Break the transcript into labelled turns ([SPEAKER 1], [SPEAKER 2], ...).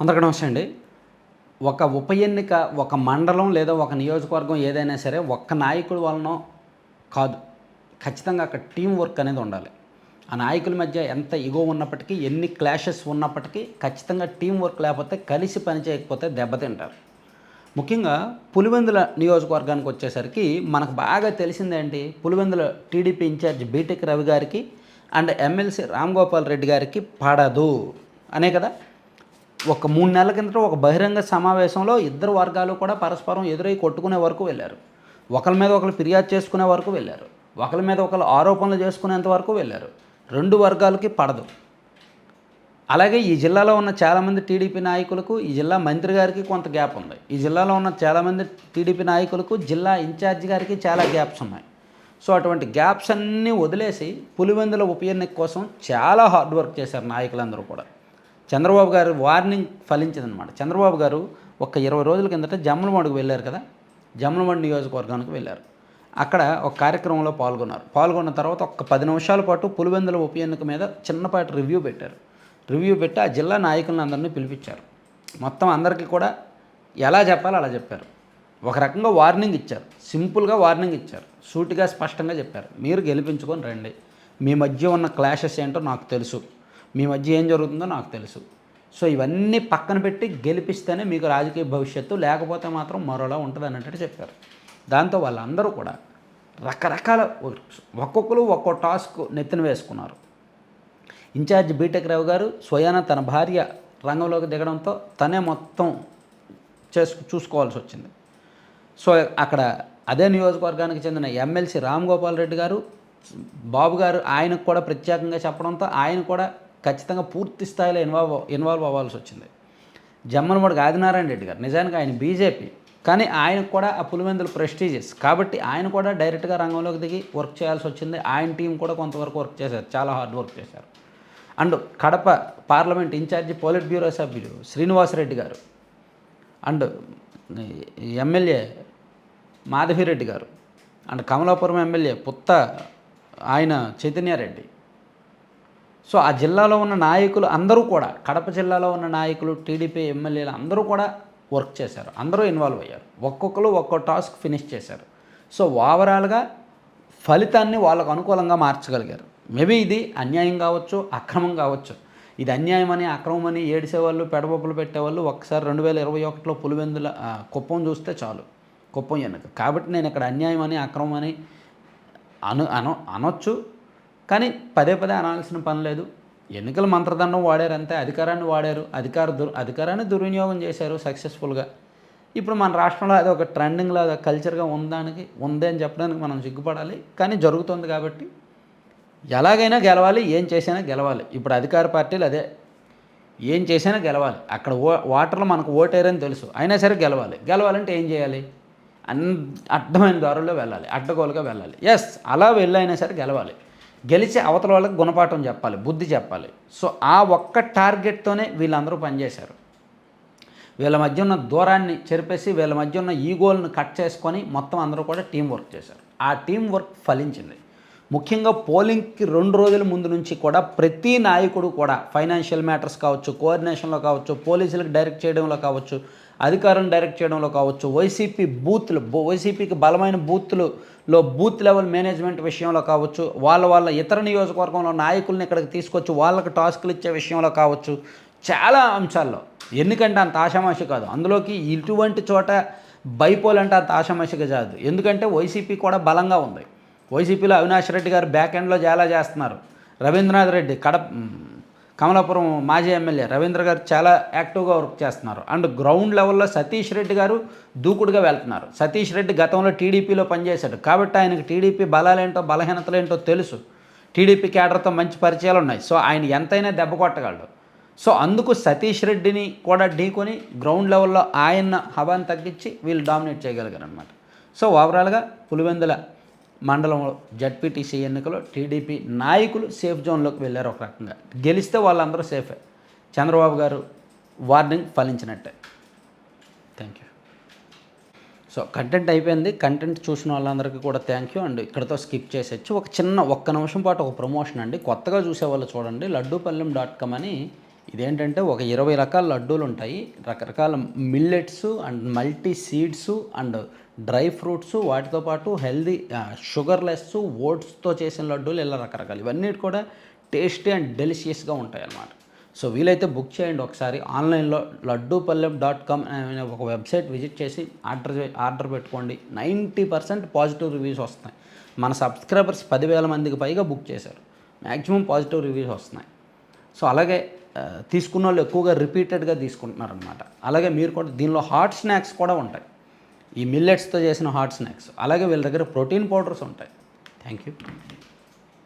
[SPEAKER 1] అందరికీ నమస్తే అండి. ఒక ఉప ఎన్నిక ఒక మండలం లేదా ఒక నియోజకవర్గం ఏదైనా సరే ఒక్క నాయకుడు వలన కాదు. ఖచ్చితంగా అక్కడ టీం వర్క్ అనేది ఉండాలి. ఆ నాయకుల మధ్య ఎంత ఇగో ఉన్నప్పటికీ ఎన్ని క్లాషెస్ ఉన్నప్పటికీ ఖచ్చితంగా టీం వర్క్ లేకపోతే కలిసి పనిచేయకపోతే దెబ్బతింటారు ముఖ్యంగా పులివెందుల నియోజకవర్గానికి వచ్చేసరికి మనకు బాగా తెలిసిందేంటి Pulivendula TDP incharge BTech Ravi గారికి అండ్ ఎమ్మెల్సీ రామ్ గోపాల్ రెడ్డి గారికి పడదు. అనే కదా? ఒక మూడు నెలల కిందట ఒక బహిరంగ సమావేశంలో ఇద్దరు వర్గాలు కూడా పరస్పరం ఎదురై కొట్టుకునే వరకు వెళ్ళారు. ఒకరి మీద ఒకరు ఫిర్యాదు చేసుకునే వరకు వెళ్ళారు. ఒకరి మీద ఒకరు ఆరోపణలు చేసుకునేంత వరకు వెళ్ళారు. రెండు వర్గాలకి పడదు. అలాగే ఈ జిల్లాలో ఉన్న చాలామంది టీడీపీ నాయకులకు ఈ జిల్లా మంత్రి గారికి కొంత గ్యాప్ ఉంది. ఈ జిల్లాలో ఉన్న చాలామంది టీడీపీ నాయకులకు జిల్లా ఇన్ఛార్జ్ గారికి చాలా గ్యాప్స్ ఉన్నాయి. సో అటువంటి గ్యాప్స్ అన్నీ వదిలేసి పులివెందుల ఉప ఎన్నిక కోసం చాలా హార్డ్ వర్క్ చేశారు నాయకులందరూ కూడా. చంద్రబాబు గారు వార్నింగ్ ఫలించిందనమాట చంద్రబాబు గారు ఒక ఇరవై రోజుల కిందట జమ్మలమడుగు వెళ్ళారు కదా? జమ్మలమడు నియోజకవర్గానికి వెళ్ళారు. అక్కడ ఒక కార్యక్రమంలో పాల్గొన్నారు. పాల్గొన్న తర్వాత ఒక పది నిమిషాల పాటు పులివెందుల ఉప ఎన్నిక మీద చిన్నపాటి రివ్యూ పెట్టారు. రివ్యూ పెట్టి ఆ జిల్లా నాయకులను అందరినీ పిలిపించారు. మొత్తం అందరికీ కూడా ఎలా చెప్పాలో అలా చెప్పారు. ఒక రకంగా వార్నింగ్ ఇచ్చారు. సింపుల్గా వార్నింగ్ ఇచ్చారు. సూటిగా స్పష్టంగా చెప్పారు. మీరు గెలిపించుకొని రండి. మీ మధ్య ఉన్న క్లాషెస్ ఏంటో నాకు తెలుసు. మీ మధ్య ఏం జరుగుతుందో నాకు తెలుసు. సో ఇవన్నీ పక్కన పెట్టి గెలిపిస్తేనే మీకు రాజకీయ భవిష్యత్తు లేకపోతే మాత్రం మరోలా ఉంటుంది అన్నట్టు చెప్పారు. దాంతో వాళ్ళందరూ కూడా రకరకాల ఒక్కొక్కరు ఒక్కో టాస్క్ నెత్తిన వేసుకున్నారు. ఇన్ఛార్జ్ బీటెక్ రావు గారు స్వయాన తన భార్య రంగంలోకి దిగడంతో తనే మొత్తం చేసు చూసుకోవాల్సి వచ్చింది. సో అక్కడ అదే నియోజకవర్గానికి చెందిన ఎమ్మెల్సీ రామ్ గోపాల్ రెడ్డి గారు బాబు గారు ఆయనకు కూడా ప్రత్యేకంగా చెప్పడంతో ఆయన కూడా ఖచ్చితంగా పూర్తి స్థాయిలో ఇన్వాల్వ్ ఇన్వాల్వ్ అవ్వాల్సి వచ్చింది. జమ్మలమడుగు ఆదినారాయణ రెడ్డి గారు నిజానికి ఆయన బీజేపీ కానీ ఆయనకు కూడా ఆ పులివెందులు ప్రెస్టీజియస్. కాబట్టి ఆయన కూడా డైరెక్ట్గా రంగంలోకి దిగి వర్క్ చేయాల్సి వచ్చింది. ఆయన టీం కూడా కొంతవరకు వర్క్ చేశారు. చాలా హార్డ్ వర్క్ చేశారు. And Kadapa parliament incharge politburo సభ్యులు శ్రీనివాసరెడ్డి గారు అండ్ ఎమ్మెల్యే మాధవిరెడ్డి గారు అండ్ కమలాపురం ఎమ్మెల్యే పుత్త ఆయన చైతన్యారెడ్డి సో ఆ జిల్లాలో ఉన్న నాయకులు అందరూ కూడా కడప జిల్లాలో ఉన్న నాయకులు టీడీపీ ఎమ్మెల్యేలు అందరూ కూడా వర్క్ చేశారు. అందరూ ఇన్వాల్వ్ అయ్యారు. ఒక్కొక్కరు ఒక్కో టాస్క్ ఫినిష్ చేశారు. సో ఓవరాల్గా ఫలితాన్ని వాళ్ళకు అనుకూలంగా మార్చగలిగారు. మేబీ ఇది అన్యాయం కావచ్చు అక్రమం కావచ్చు. ఇది అన్యాయమని అక్రమమని ఏడిసేవాళ్ళు పెడబొబ్బలు పెట్టేవాళ్ళు ఒకసారి రెండు వేల ఇరవై ఒకటిలో పులివెందుల కుప్పం చూస్తే చాలు. కుప్పం ఎన్నిక. కాబట్టి నేను ఇక్కడ అన్యాయం అని అక్రమం అని అను అన అనొచ్చు. కానీ పదే పదే అనాల్సిన పని లేదు. ఎన్నికల మంత్రదండం వాడారు అంతే. అధికారాన్ని వాడారు. అధికార దుర్ అధికారాన్ని దుర్వినియోగం చేశారు సక్సెస్ఫుల్గా. ఇప్పుడు మన రాష్ట్రంలో అది ఒక ట్రెండింగ్ లాగా కల్చర్గా ఉందానికి ఉంది అని చెప్పడానికి మనం సిగ్గుపడాలి. కానీ జరుగుతుంది కాబట్టి ఎలాగైనా గెలవాలి. ఏం చేసినా గెలవాలి. ఇప్పుడు అధికార పార్టీలు అదే. ఏం చేసినా గెలవాలి. అక్కడ ఓ ఓటర్లు మనకు ఓటేరని తెలుసు. అయినా సరే గెలవాలి. గెలవాలంటే ఏం చేయాలి? అన్ అడ్డమైన దారుల్లో వెళ్ళాలి. అడ్డగోలుగా వెళ్ళాలి. ఎస్ అలా వెళ్ళైనా సరే గెలవాలి. గెలిచి అవతల వాళ్ళకి గుణపాఠం చెప్పాలి బుద్ధి చెప్పాలి. సో ఆ ఒక్క టార్గెట్తోనే వీళ్ళందరూ పనిచేశారు. వీళ్ళ మధ్య ఉన్న దూరాన్ని చెరిపేసి వీళ్ళ మధ్య ఉన్న ఈగోలను కట్ చేసుకొని మొత్తం అందరూ కూడా టీం వర్క్ చేశారు. ఆ టీం వర్క్ ఫలించింది. ముఖ్యంగా పోలింగ్కి రెండు రోజుల ముందు నుంచి కూడా ప్రతి నాయకుడు కూడా ఫైనాన్షియల్ మ్యాటర్స్ కావచ్చు కోఆర్డినేషన్లో కావచ్చు పోలీసులకు డైరెక్ట్ చేయడంలో కావచ్చు అధికారం డైరెక్ట్ చేయడంలో కావచ్చు వైసీపీ బూత్లు వైసీపీకి బలమైన బూత్లలో బూత్ లెవెల్ మేనేజ్మెంట్ విషయంలో కావచ్చు వాళ్ళ వాళ్ళ ఇతర నియోజకవర్గంలో నాయకుల్ని ఇక్కడికి తీసుకొచ్చి వాళ్ళకి టాస్కులు ఇచ్చే విషయంలో కావచ్చు చాలా అంశాల్లో. ఎందుకంటే అంత ఆషామాషి కాదు. అందులోకి ఇటువంటి చోట బైపోల్ అంటే అంత ఆషామాషిగా కాదు ఎందుకంటే వైసీపీ కూడా బలంగా ఉంది. వైసీపీలో అవినాష్ రెడ్డి గారు బ్యాక్ ఎండ్లో చాలా చేస్తున్నారు. రవీంద్రనాథ్ రెడ్డి కడప కమలాపురం మాజీ ఎమ్మెల్యే రవీంద్ర గారు చాలా యాక్టివ్గా వర్క్ చేస్తున్నారు. అండ్ గ్రౌండ్ లెవెల్లో సతీష్ రెడ్డి గారు దూకుడుగా వెళ్తున్నారు. సతీష్ రెడ్డి గతంలో టీడీపీలో పనిచేశాడు. కాబట్టి ఆయనకు టీడీపీ బలాలేంటో బలహీనతలేంటో తెలుసు. టీడీపీ కేడర్తో మంచి పరిచయాలు ఉన్నాయి. సో ఆయన ఎంతైనా దెబ్బ కొట్టగలడు. సో అందుకు సతీష్ రెడ్డిని కూడా ఢీకొని గ్రౌండ్ లెవెల్లో ఆయన హవాన్ని తగ్గించి వీళ్ళు డామినేట్ చేయగలిగారు అనమాట సో ఓవరాల్గా పులివెందుల మండలంలో జడ్పీటీసీ ఎన్నికలో టీడీపీ నాయకులు సేఫ్ జోన్లోకి వెళ్ళారు ఒక రకంగా. గెలిస్తే వాళ్ళందరూ సేఫే. Chandrababu garu warning ఫలించినట్టే. Thank you. So content అయిపోయింది. కంటెంట్ చూసిన వాళ్ళందరికీ కూడా థ్యాంక్ యూ. అండ్ ఇక్కడతో స్కిప్ చేసేచ్చు ఒక చిన్న ఒక్క నిమిషం పాటు ఒక ప్రమోషన్ అండి. కొత్తగా చూసేవాళ్ళు చూడండి. లడ్డూపల్లెం డాట్ కామ్ అని ఇదేంటంటే ఒక ఇరవై రకాల లడ్డూలు ఉంటాయి. రకరకాల millets and multi seeds and dry fruits వాటితో పాటు హెల్దీ షుగర్లెస్ ఓట్స్తో చేసిన లడ్డూలు ఇలా రకరకాలు. ఇవన్నీ కూడా టేస్టీ అండ్ డెలిషియస్గా ఉంటాయి అన్నమాట సో వీలైతే బుక్ చేయండి ఒకసారి. ఆన్లైన్లో లడ్డూ పల్లెం డాట్ కామ్ అనే ఒక వెబ్సైట్ విజిట్ చేసి ఆర్డర్ ఆర్డర్ పెట్టుకోండి. నైంటీ పర్సెంట్ పాజిటివ్ రివ్యూస్ వస్తున్నాయి. మన సబ్స్క్రైబర్స్ పదివేల మందికి పైగా బుక్ చేశారు. మ్యాక్సిమం పాజిటివ్ రివ్యూస్ వస్తున్నాయి. సో అలాగే తీసుకున్న వాళ్ళు ఎక్కువగా రిపీటెడ్గా తీసుకుంటున్నారనమాట అలాగే మీరు కూడా దీనిలో హాట్ స్నాక్స్ కూడా ఉంటాయి. ఈ మిల్లెట్స్తో చేసిన హాట్ స్నాక్స్ అలాగే వీళ్ళ దగ్గర ప్రోటీన్ పౌడర్స్ ఉంటాయి. Thank you